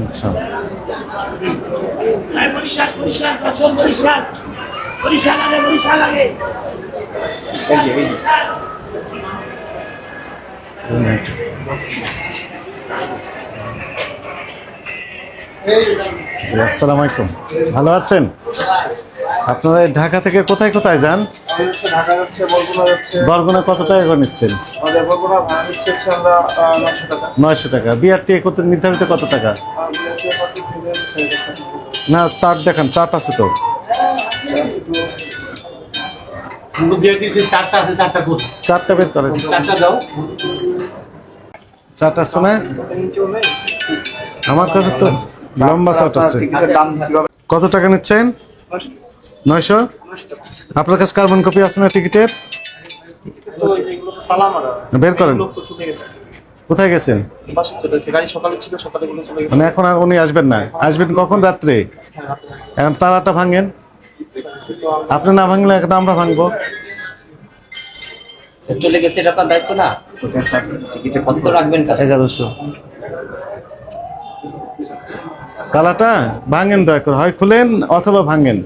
আচ্ছা। আসসালামু আলাইকুম। ভালো আছেন? আপনারা এই ঢাকা থেকে কোথায় কোথায় যান? হচ্ছে ঢাকা যাচ্ছে বরগুনা যাচ্ছে। বরগুনা কত টাকা করে নিচ্ছেন? আমাদের বরগুনা ভাড়া নিচ্ছে আমরা নশো টাকা। নয়শো টাকা। বিআরটি কত নির্ধারিত কত টাকা? না চার্ট দেখান চার্ট আছে তো। চারটা আছে চারটা কোথায় চারটা বের করেন। চারটা দাও চার্ট আসছে না? আমার কাছে তো লম্বা চার্ট আছে। কত টাকা নিচ্ছেন? নয়শো? আপনার কাছে কার্বন কপি আছে না টিকিটের তো এগুলো তো তালা মারা বের করেন। কোথায় গেছেন? মানে এখন আর উনি আসবেন না। আসবেন কখন রাত্রে? এখন তারাটা ভাঙেন। আপনি না ভাঙলে এখন আমরা ভাঙবো। চলে গেছে এটা আপনার দায়িত্ব না? কত? রাখবেন এগারোশো। তালাটা ভাঙেন দয়া করে। হয় খুলেন অথবা ভাঙেন।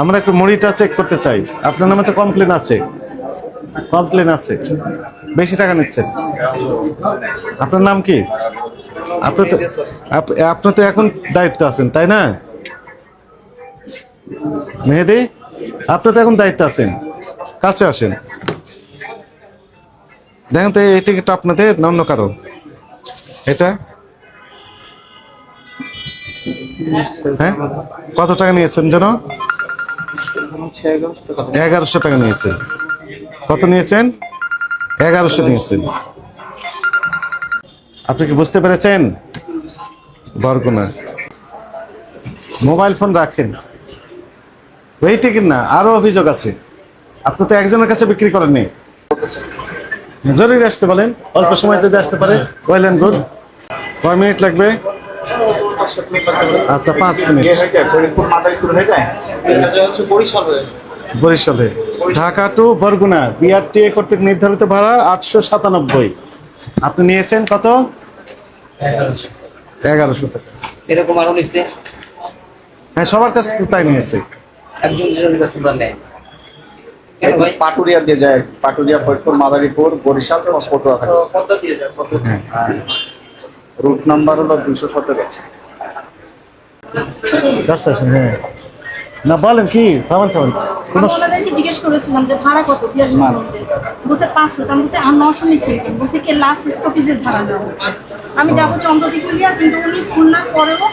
আমরা একটু মুড়িটা চেক করতে চাই। আপনার নামে তো কমপ্লেন আছে। কমপ্লেন আছে। বেশি টাকা নিচ্ছেন। আপনার নাম কি? আপনি তো আপ- আপনি তো এখন দায়িত্ব আছেন, তাই না? মেহেদি, আপনি তো এখন দায়িত্ব আছেন। কাছে আসেন। দেখেন তো, এই টিকিটটা আপনাদের না অন্য কারও এটা? হ্যাঁ? কত টাকা নিয়েছেন যেন? এগারোশো টাকা নিয়েছেন। কত নিয়েছেন? এগারোশো নিয়েছেন। আপনি কি বুঝতে পেরেছেন? বরগুনা। মোবাইল ফোন রাখেন। ওই টিকিট না আরও অভিযোগ আছে। আপনি তো একজনের কাছে বিক্রি করেননি। জরুরি আসতে বলেন, অল্প সময় যদি আসতে পারে ওয়েল গুড কয় মিনিট লাগবে? আচ্ছা পাঁচ মিনিট। ইয়ে বরিশাল ঢাকা টু বরগুনা বিআরটিএ কর্তৃক নির্ধারিত ভাড়া আটশো সাতানব্বই। আপনি নিয়েছেন কত? এগারোশো। টাকা। এরকম আরও নিচ্ছে। হ্যাঁ সবার কাছে তো তাই নিয়েছে। একজন দুজনের কাছে তোমরা নেয় পাটুরিয়া দিয়ে যায়। পাটুরিয়া ফরিদপুর মাদারীপুর বরিশাল এবং পটুয়া থাকে পদ্মা দিয়ে যায় পদ্মা হ্যাঁ। রুট নাম্বার হলো দুশো সতেরো। হ্যাঁ না বলেন কি? থামেন থামেন। কোনো আমি ওনাদেরকে জিজ্ঞেস করেছিলাম যে ভাড়া কত? বিয়াল্লিশ মিনিটে বলছে পাঁচশো আমি বলছে আর নশো নিচ্ছে বলছে কি লাস্ট স্টপেজের ভাড়া দেওয়া হচ্ছে। আমি যাব চন্দ্রদিগুলিয়া কিন্তু উনি খুলনার পরেও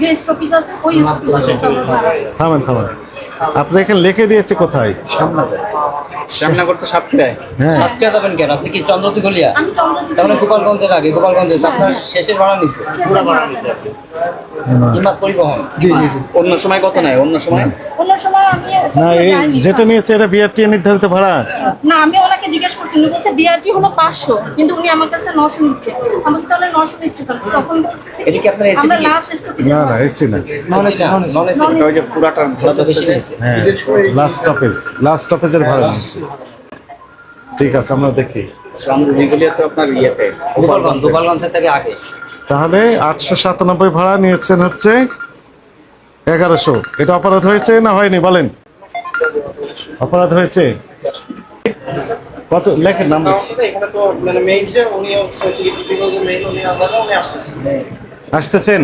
যে স্টপেজ আছে ওই স্টপেজের ভাড়া থামেন থামেন। আপনি এখানে লিখে দিয়েছে কোথায়? শ্যামনগর তো সাতক্ষীরায়। হ্যাঁ। সাতকে যাবেন কেন? আপনি কি চন্দ্রতি গলিয়া? তাহলে গোপালগঞ্জের আগে গোপালগঞ্জে আপনার শেষের ভাড়া নিচ্ছে শেষে হিমাত পরিবহন। জি জি জি। অন্য সময় কত নেয়? অন্য সময়? অন্য সময় আমি না এই যেটা নিয়েছে এটা বিআরটিএ নির্ধারিত ভাড়া? না আমি ওনাকে জিজ্ঞেস করছি উনি বলছে বিআরটি হলো পাঁচশো কিন্তু উনি আমার কাছে নশো নিচ্ছে। আমি বলছি তাহলে নশো নিচ্ছে তখন বলছে এটা কি আপনার এসি আমরা লাস্ট স্টপেজ না না এসছি না। Non AC non AC Non-AC ওই যে পুরাটা ভাড়া তো বেশি হ্যাঁ লাস্ট স্টপেজ লাস্ট স্টপেজের ভাড়া। নিয়েছে ঠিক আছে, আমরা দেখি। তাহলে আটশো সাতানব্বই ভাড়া নিয়েছেন হচ্ছে এগারোশো। এটা অপরাধ হয়েছে না হয়নি? বলেন। অপরাধ হয়েছে? কত লেখেন নাম আসতেছেন?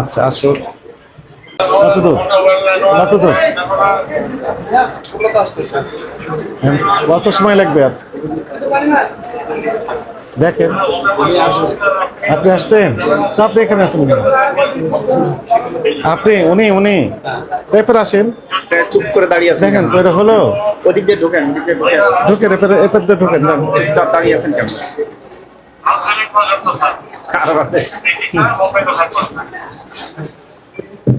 আচ্ছা আসুন। কত দূর কত দূর ওগুলো তো। আসতেছে কত সময় লাগবে আর? দেখেন। আপনি আসছেন? তো আপনি এখানে আছেন? আপনি উনি উনি। তারপর আসেন। চুপ করে দাঁড়িয়ে আছেন দেখেন তো এটা হলো। ওদিক দিয়ে ঢোকেন দিয়ে ঢুকেন। চুপচাপ দাঁড়িয়ে আছেন কারও।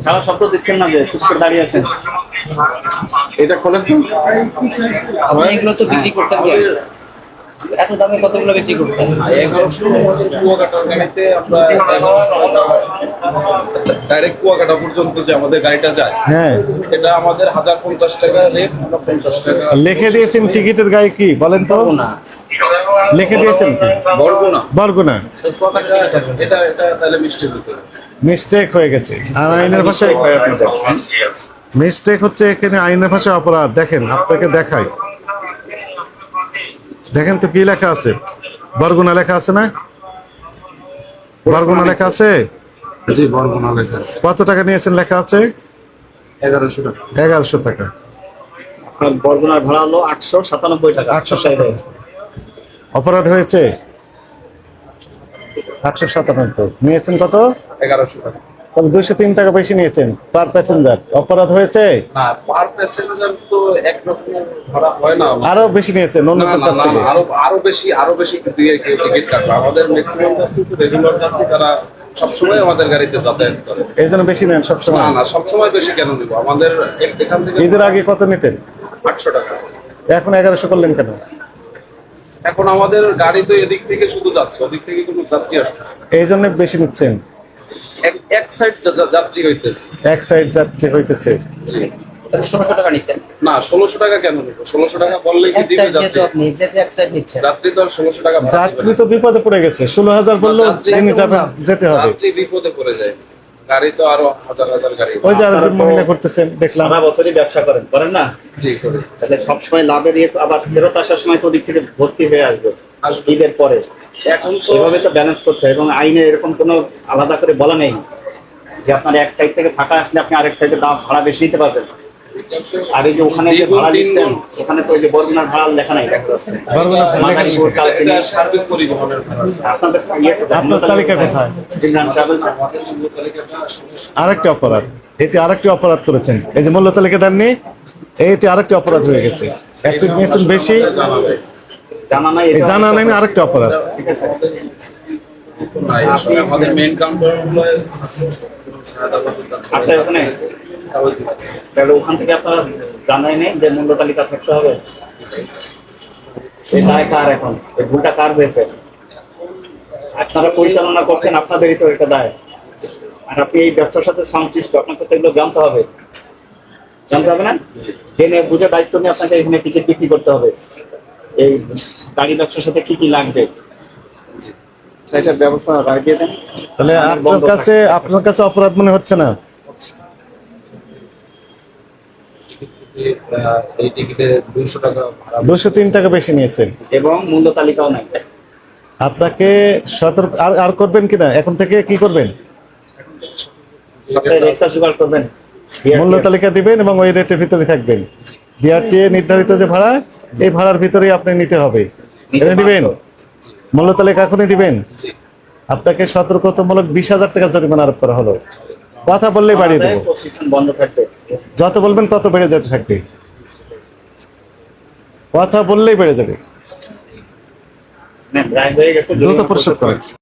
সারা শব্দ দিচ্ছেন না যে চুপ করে দাঁড়িয়ে আছেন? এটা খোলেন তো। এগুলো তো বিক্রি করছেন যে এত দামে কতগুলো বিক্রি করছেন? ডাইরেক্ট কুয়াকাটা পর্যন্ত যে আমাদের গাড়িটা যায় হ্যাঁ। এটা আমাদের হাজার পঞ্চাশ টাকা রেট আমরা পঞ্চাশ টাকা। লিখে দিয়েছেন টিকিটের গায়ে কি? বলেন তো। না লিখে দিয়েছেন বরগুনা। বরগুনা। এটা এটা তাহলে মিষ্টির ভিতরে। মিস্টেক হয়ে গেছে। আর আইনের ভাষায় মিস্টেক হচ্ছে এখানে আইনের ভাষায় অপরাধ। দেখেন আপনাকে দেখাই। দেখেন তো কি লেখা আছে? বরগুনা লেখা আছে না? বরগুনা লেখা আছে? জি বরগুনা লেখা আছে। কত টাকা নিয়েছেন লেখা আছে? এগারোশো টাকা। এগারোশো টাকা। আপনার বরগুনার ভাড়া হলো আটশো সাতানব্বই টাকা। আটশো ষাট অপরাধ হয়েছে? আটশো সাতানব্বই। নিয়েছেন কত? এগারোশো টাকা। তাহলে তিন টাকা বেশি নিয়েছেন। পার প্যাসেঞ্জার অপরাধ হয়েছে? না পার প্যাসেঞ্জার তো একরকম ভাড়া হয় না। আরও বেশি নিয়েছেন অন্যদের কাছ থেকে? আরও আরও বেশি আরও বেশি দিয়ে টিকিট কাটবে। আমাদের ম্যাক্সিমাম রেগুলার যাত্রী তারা সবসময় আমাদের গাড়িতে যাতায়াত করে। এই জন্য বেশি নেন সবসময়? না সবসময় বেশি কেন দিব আমাদের এখান থেকে ঈদের আগে কত নিতেন? আটশো টাকা। এখন এগারোশো করলেন কেন? এখন আমাদের গাড়ি তো এদিক থেকে শুধু যাচ্ছে ওদিক থেকে কোনো যাত্রী আসতেছে এই জন্য বেশি নিচ্ছেন? এক সাইড যাত্রী হইতেছে। এক সাইড যাত্রী হইতেছে? ষোলোশো টাকা নিতেন? না ষোলোশো টাকা কেন নিব? ষোলোশো টাকা বললে কি দিবে যাত্রী? আপনি যেহেতু এক সাইড নিচ্ছেন। যাত্রী তো ষোলোশো টাকা যাত্রী তো বিপদে পড়ে গেছে ষোলো হাজার বললেও যাত্রী তিনি যাবেন যেতে হবে। যাত্রী বিপদে পড়ে যায়। গাড়ি তো আরও হাজার হাজার গাড়ি। ওই যে আরেকজন মহিলা করতেছেন দেখলাম। সারা বছরই ব্যবসা করেন করেন না? জি করে। তাহলে সবসময় লাভে দিয়ে আবার ফেরত আসার সময় তো দিক থেকে ভর্তি হয়ে আসবে আসবে। ঈদের পরে। এখন তো এভাবে তো ব্যালেন্স করতে হয় এবং আইনে এরকম কোনো আলাদা করে বলা নেই যে আপনার এক সাইড থেকে ফাঁকা আসলে আপনি আরেক সাইডে দাম ভাড়া বেশি নিতে পারবেন। আর এই যে ওখানে যে ভাড়া। দিচ্ছেন ওখানে তো ওই যে বরগুনার ভাড়া লেখা নাই দেখা যাচ্ছে। বরগুনা মাদারীপুর, এটা- কালকিনি। এটা সার্বিক পরিবহনের আপনাদের ইয়ে আপনার তালিকা কোথায়? আরেকটি অপরাধ। এটি আরেকটি অপরাধ করেছেন। এই যে মূল্য তালিকা দেননি এইটি আরেকটি অপরাধ হয়ে গেছে। একটু নিয়েছেন বেশি। জানা নাই এই এটা- জানা নেই না আরেকটি অপরাধ। ঠিক আছে। আমাদের মেইন কাউন্টার আছে ওখানে? তাহলে ওখান থেকে আপনারা জানাই নেই যে মূল্য তালিকা থাকতে হবে। এই দায় কার এখন? এই ভুলটা কার হয়েছে? আপনারা পরিচালনা করছেন আপনাদেরই তো এটা দায়। আর আপনি এই ব্যবসার সাথে সংশ্লিষ্ট আপনাকে তো এগুলো জানতে হবে। জানতে হবে না? জেনে বুঝে দায়িত্ব নিয়ে আপনাকে এখানে টিকিট বিক্রি করতে হবে। এই গাড়ি ব্যবসার সাথে কি কি লাগবে? সেটার ব্যবস্থা রাখিয়ে দেন। তাহলে আপনার কাছে আপনার কাছে অপরাধ মনে হচ্ছে না? এই টিকিটে দুইশো টাকা দুশো তিন টাকা বেশি নিয়েছেন। এবং মূল্য তালিকাও নাই। আপনাকে সতর্ক আর আর করবেন কিনা এখন থেকে কি করবেন? জোগাড় করবেন। মূল্য তালিকা দিবেন এবং ওই রেটের ভিতরে থাকবেন। ডিআরটিএ নির্ধারিত যে ভাড়া এই ভাড়ার ভিতরেই আপনি নিতে হবে। দিবেন? মূল্য তালিকা এখনই দিবেন? জি। আপনাকে সতর্কতামূলক বিশ হাজার টাকা জরিমানা আরোপ করা হলো। কথা বললেই বাড়িয়ে দেবো। বন্ধ থাকবে। যত বলবেন তত বেড়ে যেতে থাকবে। কথা বললেই বেড়ে যাবে। দ্রুত পরিশোধ করেন।